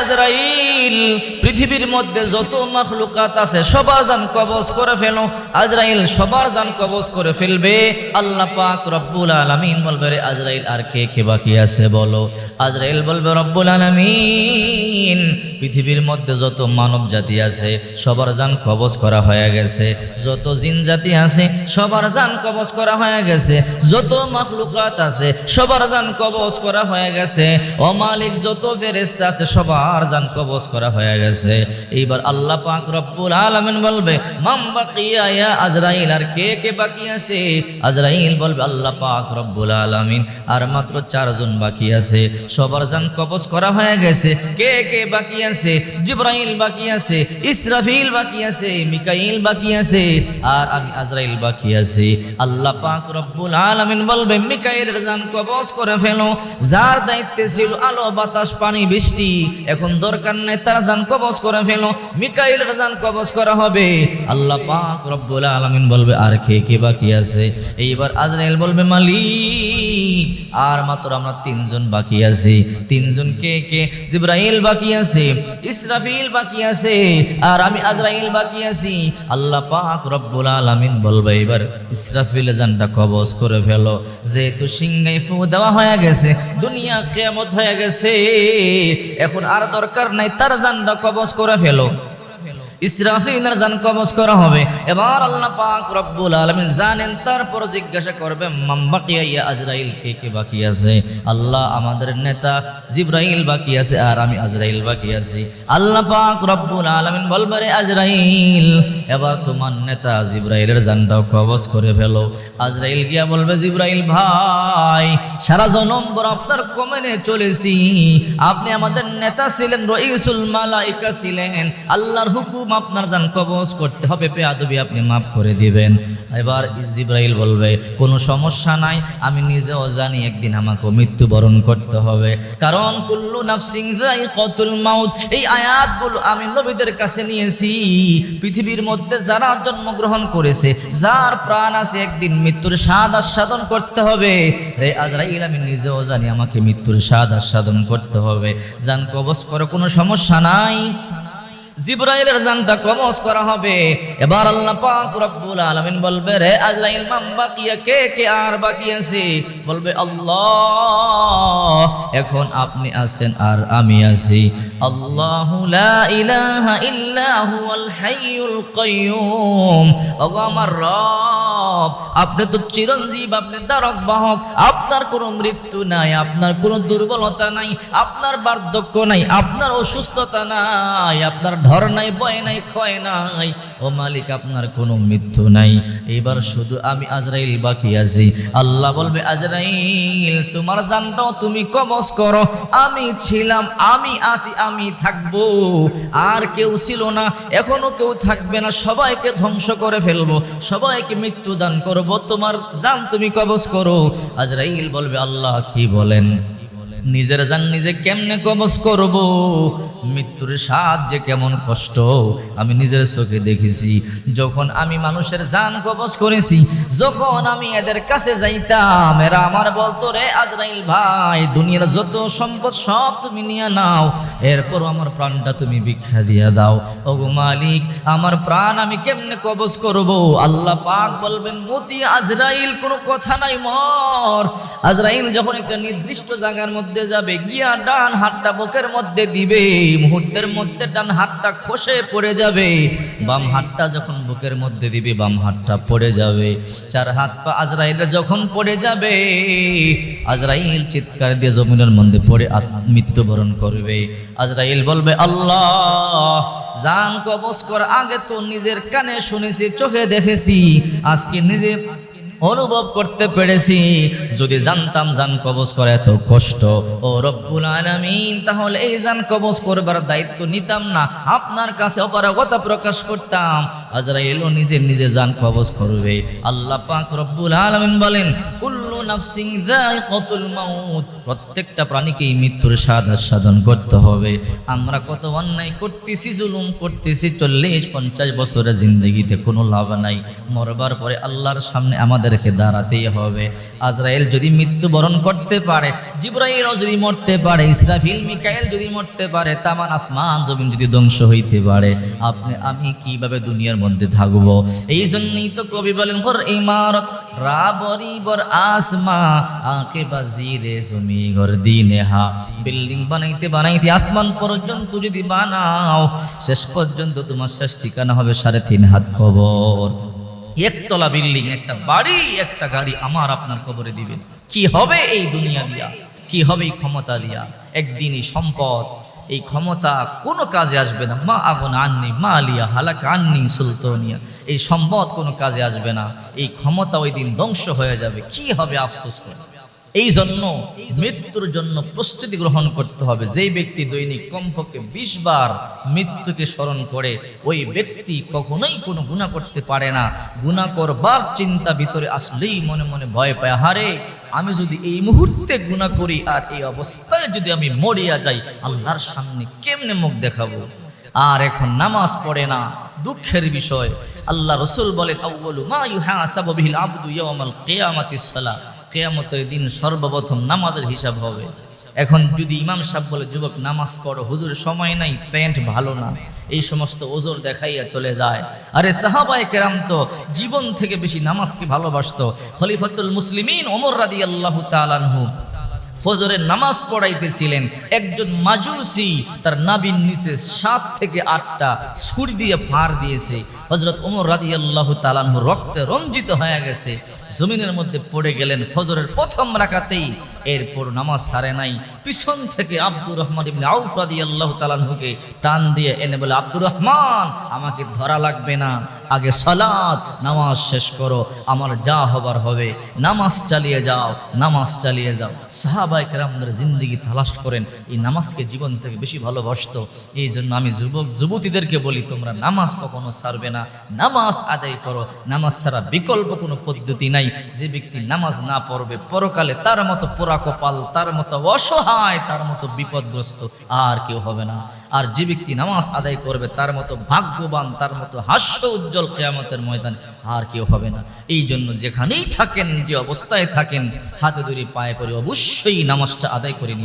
আজরাইল, পৃথিবীর মধ্যে যত মাখলুকাত আছে, সবার জান কবজ করে ফেলো। আজরাইল, সবার জান কবজ করে ফেলবে। আল্লাহ পাক রব্বুল আলামিন বলবে, রে আজরাইল, আর কে কে বাকি আছে বলো? আজরাইল বলবে, রব্বুল আলামিন, পৃথিবীর মধ্যে যত মানব জাতি আছে, সবার জান কবজ করা হয়ে গেছে। যত জিন জাতি আছে, সবার জান কবজ করা হয়ে গেছে। যত মাখলুকাত আছে, সবার জান কবজ করা হয়ে গেছে। ও মালিক, যত ফেরেস্তা আছে সবার জান কবজ করা হয়ে গেছে। এইবার আল্লাহ পাক রব্বুল আলামিন বলবে, মাম বাকিয়া ইয়া আজরাইল, আর কে কে বাকি আছে? আজরাইল বলবে, আল্লাহ পাক রব্বুল আলামিন, আর মাত্র চারজন বাকি আছে। সবার জান কবজ করা হয়ে গেছে। কে কে বাকি আছে? জিব্রাইল বাকি আছে, ইসরাফিল বাকি আছে, মিকাইল বাকি আছে, আর আমি আজরাইল বাকি আছি। আল্লাহ পাক রব্বুল আলামিন বলবে, মিকাইলের জান কবজ করে ফেলো। যার দায়িত্বে ছিল আলো, বাতাস, পানি, বৃষ্টি। এখন দরকার নেই, তার জান কবজ করে ফেলো। মিকাইলের জান কবজ করা হবে। আল্লাহ পাক রব্বুল আলামিন বলবে, আর কে কে বাকি আছে? এইবার আজরাইল বলবে, মালিক, আর মাত্র আমরা তিনজন বাকি আছি। তিনজন কে কে? জিব্রাইল বাকি আছে, ইসরাফিল বাকি আছে, আর আমি আজরাইল বাকি আছি। আল্লাহ পাক রব্বুল আলামিন বলবে এবার ইসরাফিল জানটা কবজ করে ফেলো। যেহেতু সিংহাই ফু দেওয়া হয়ে গেছে, দুনিয়া কেমত হয়ে গেছে। এখন আর দরকার নাই তার জানটা কবজ করে ফেলো। ইসরাফিলের জান কবজ করা হবে। এবার আল্লাহ পাক রব্বুল আলামিন জানেন, তারপর জিজ্ঞাসা করবে, মাম বাকিয়া ইয়া আজরাইল কে কে বাকি আছে? আল্লাহ আমাদের নেতা জিব্রাইল বাকি আছে আর আমি আজরাইল বাকি আছি। আল্লাহ পাক রব্বুল আলামিন বলবে, রে আজরাইল, এবার তোমার নেতা জিব্রাইলের জানটাও কবজ করে ফেলো। আজরাইল গিয়া বলবে, জিব্রাইল ভাই, সারা জনম্বর আপনার কমেনে চলেছি। আপনি আমাদের নেতা ছিলেন, রইসুল মালাইকা ছিলেন। আল্লাহর হুকুম আপনার জান কবজ করতে হবে পেয়াদবি আপনি মাফ করে দিবেন। এবার জিব্রাইল বলবে, কোনো সমস্যা নাই, আমি নিজেও জানি একদিন আমাকে মৃত্যুবরণ করতে হবে। কারণ কুল্লু নাফসিং রাই কতুল মাউত, এই আয়াতগুলো আমি নবীদের কাছে নিয়েছি। পৃথিবীর মধ্যে যারা জন্মগ্রহণ করেছে, যার প্রাণ আছে একদিন মৃত্যুর স্বাদ আস্বাদন করতে হবে। রে আজরাইল, আমি নিজেও জানি আমাকে মৃত্যুর স্বাদ আস্বাদন করতে হবে। জান কবজ করে কোনো সমস্যা নাই। জিব্রাইলের জানটা কবজ করা হবে। এবার আল্লাহ পাক রব্বুল আলামিন বলবে, রে আজরাইল মাম বাকিয়া কে কে আর বাকি আছে? বলবে, আল্লাহ, এখন আপনি আছেন আর আমি আছি। আল্লাহু লা ইলাহা ইল্লা হুয়াল হাইয়ুল কাইয়ুম। ওগো আমার রব, আপনি তো চিরঞ্জীব, আপনি দ্বারক বাহক। আপনার কোনো মৃত্যু নাই, আপনার কোনো দুর্বলতা নাই, আপনার বার্ধক্য নাই, আপনার অসুস্থতা নাই, আপনার ঢর নাই, বয় নাই ক্ষয় নাই। ও মালিক, আপনার কোনো মৃত্যু নাই। এবার শুধু আমি আজরাইল বাকি আছি। আল্লাহ বলবে, আজরাইল, তোমার জানটাও তুমি কবজ করো। আমি ছিলাম, আমি আছি, আমি থাকব। আর কেউ ছিল না, এখনও কেউ থাকবে না। সবাইকে ধ্বংস করে ফেলব, সবাইকে মৃত্যু দান করব। তোমার জান তুমি কবজ করো। আজরাইল বলবে, আল্লাহ কি বলেন? নিজের জান নিজে কেমনে কবজ করব? মৃত্যুর স্বাদ যে কেমন কষ্ট? আমি নিজের চোখে দেখেছি, যখন আমি মানুষের জান কবজ করেছি, যখন আমি এদের কাছে যাইতাম, এরা আমার বলতো, রে আজরাইল ভাই, দুনিয়ার যত সম্পদ সব তুমি নিয়ে নাও এরপর আমার প্রাণটা তুমি ভিক্ষা দিয়ে দাও। ওগো মালিক, আমার প্রাণ আমি কেমনে কবজ করব? আল্লাহ পাক বলবেন, মতি আজরাইল, কোনো কথা নাই মর। আজরাইল যখন একটা নির্দিষ্ট জায়গার মধ্যে যাবে, গিয়া ডান হাতটা বুকের মধ্যে দিবে, মুহূর্তের মধ্যে ডান হাতটা খসে পড়ে যাবে। বাম হাতটা যখন বুকের মধ্যে দিবে, বাম হাতটা পড়ে যাবে। চার হাত পা আজরাইলে যখন পড়ে যাবে, আজরাইল চিৎকার দিয়ে জমিনের মধ্যে পড়ে মৃত্যুবরণ করবে। আজরাইল বলবে, আল্লাহ, জান কবজ কর, আগে তো নিজের কানে শুনেছি, চোখে দেখেছি, আজকে নিজে অনুভব করতে পেরেছি। যদি জানতাম জান কবজ করা এত কষ্ট, ও রব্বুল আলামিন, তাহলে এই জান কবজ করবার দায়িত্ব নিতাম না। আপনার কাছে অপারগতা প্রকাশ করতাম। আজরাইলও নিজে নিজে জান কবজ করবে। আল্লাহ পাক রব্বুল আলামিন বলেন, কুল্লু নাফসিং যায়কাতুল মাউত। প্রত্যেকটা প্রাণীকেই মৃত্যুর স্বাদ আস্বাদন করতে হবে। আমরা কত অন্যায় করতেছি, জুলুম করতেছি, চল্লিশ পঞ্চাশ বছরের জিন্দগিতে কোনো লাভ নাই। মরবার পরে আল্লাহর সামনে আমাদের আমাদেরকে দাঁড়াতেই হবে। আজরাইল যদি মৃত্যুবরণ করতে পারে, জিব্রাইলও যদি মরতে পারে, ইসরাফিল, মিকাইল যদি মরতে পারে, তামান আসমান জমিন যদি ধ্বংস হইতে পারে, আপনি, আমি কীভাবে দুনিয়ার মধ্যে থাকব? এই জন্যই তো কবি বলেন ঘর ইমারত রা বরিবর আসমা, আঁকে বাজিরে জমি ঘর দিনে হা। বিল্ডিং বানাইতে বানাইতে আসমান পর্যন্ত যদি বানাও, শেষ পর্যন্ত তোমার শেষ ঠিকানা হবে সাড়ে তিন হাত কবর। একতলা বিল্ডিং, একটা বাড়ি, একটা গাড়ি আমার আপনার কবরে দিবেন কি হবে এই দুনিয়া দিয়া? কি হবে এই ক্ষমতা দিয়া? একদিন এই সম্পদ, এই ক্ষমতা কোনো কাজে আসবে না। মা আগুন আননি, মা আলিয়া হালাক আননি সুলতানিয়া। এই সম্পদ কোনো কাজে আসবে না। এই ক্ষমতা ওই দিন ধ্বংস হয়ে যাবে। কি হবে আফসোস করে? এই জন্য মৃত্যুর জন্য প্রস্তুতি গ্রহণ করতে হবে। যেই ব্যক্তি দৈনিক কমপক্ষে বিশ বার মৃত্যুকে স্মরণ করে, ওই ব্যক্তি কখনোই কোনো গুণা করতে পারে না। গুণা করবার চিন্তা ভিতরে আসলেই মনে মনে ভয় পায়, হারে আমি যদি এই মুহূর্তে গুণা করি আর এই অবস্থায় যদি আমি মরিয়া যাই, আল্লাহর সামনে কেমনে মুখ দেখাবো? আর এখন নামাজ পড়ে না, দুঃখের বিষয়। আল্লাহ রসুল বলেন আবদু সালাহ। কেয়ামতের দিন সর্বপ্রথম নামাজের হিসাব হবে। এখন যদি ইমাম সাহেব বলে, যুবক, নামাজ পড়ো, হুজুর, সময় নাই, প্যান্ট ভালো না। এই সমস্ত ওজোর দেখাইয়া চলে যায়। আরে সাহাবায় কেরাম তো জীবন থেকে বেশি নামাজকে ভালোবাসত। খলিফাতুল মুসলিমিন ওমর রাদি আল্লাহ তালানহু ফজরের নামাজ পড়াইতেছিলেন। একজন মাজুসি তার নাবিন নিচে সাত থেকে আটটা ছুরি দিয়ে ফার দিয়েছে। হজরত ওমর রাদি আল্লাহ তালানহু রক্তে রঞ্জিত হয়ে গেছে। জমিনের মধ্যে পড়ে গেলেন ফজরের প্রথম রাখাতেই এরপর নামাজ সারে নাই। পিছন থেকে আব্দুর রহমান ইবনে আউফ রাদিয়াল্লাহু তাআলাহুকে টান দিয়ে এনে বলে, আব্দুর রহমান, আমাকে ধরা লাগবে না। আগে সালাত, নামাজ শেষ করো, আমার যা হবার হবে, নামাজ চালিয়ে যাও, নামাজ চালিয়ে যাও। সাহাবায়ে কেরামদের জিন্দগি তালাশ করেন, এই নামাজকে জীবন থেকে বেশি ভালোবাসতো। এই জন্য আমি যুবক, যুবতীদেরকে বলি, তোমরা নামাজ কখনো ছাড়বে না, নামাজ আদায় করো। নামাজ ছাড়া বিকল্প কোনো পদ্ধতি নাই। যে ব্যক্তি নামাজ না পড়বে, পরকালে তার মতো পোড়া কপাল তার মতো অসহায়, তার মতো বিপদগ্রস্ত আর কেউ হবে না। আর যে ব্যক্তি নামাজ আদায় করবে, তার মতো ভাগ্যবান, তার মতো হাস্য উজ্জ্বল কেয়ামতের ময়দান আর কেউ হবে না। এই জন্য যেখানেই থাকেন, যে অবস্থায় থাকেন, হাতে ধরে পায়ে পড়ে অবশ্যই নামাজটা আদায় করে